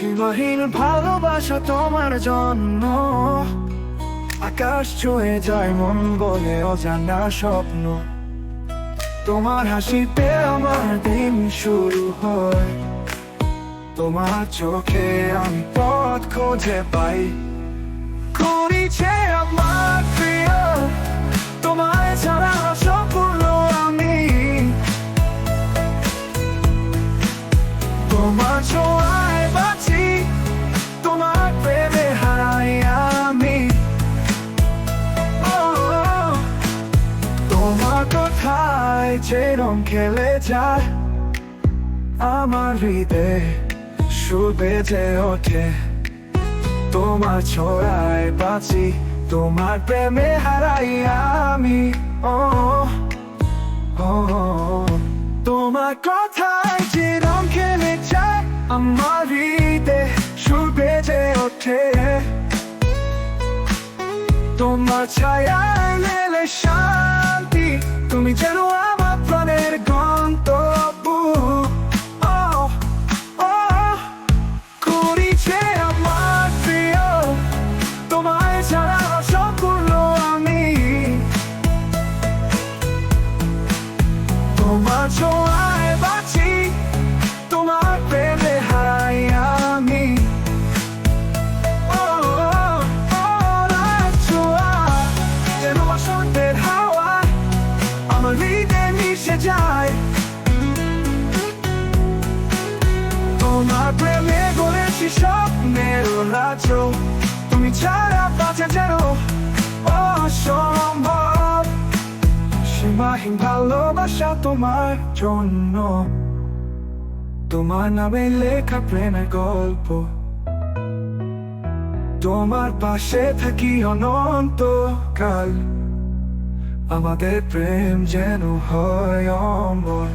সীমাহীন ভালোবাসা তোমার জন্য। আকাশ ছুঁয়ে যায় মন বলে অজানা স্বপ্ন। তোমার হাসিতে আমার দিন শুরু হয়। তোমার চোখে আমি পথ খুঁজে পাই। যে খেলে যায়। আমার হৃদয়ে সুর বেজে ওঠে। তোমার ছোড়ায় বাঁচি, তোমার প্রেমে হারাই আমি। ও তোমার কথায় যে রং খেলে যায়, আমার হৃদয়ে সুর বেজে ওঠে। তোমার ছায়ায় তোমার ছোঁয়ায় বাঁচি। তোমার প্রেমে হারাই আমি। যেন বসন্তের হাওয়া আমার হৃদয়ে মিশে যায়। তোমার প্রেমে গড়েছি স্বপ্নের রাজ্য তুমি ছাড়া বাঁচা যেন সীমাহীন ভালোবাসা তোমার জন্য। তোমার নামে লেখা প্রেমের গল্প। তোমার পাশে থাকি অনন্ত কাল আমাদের প্রেম যেন হয় অমর।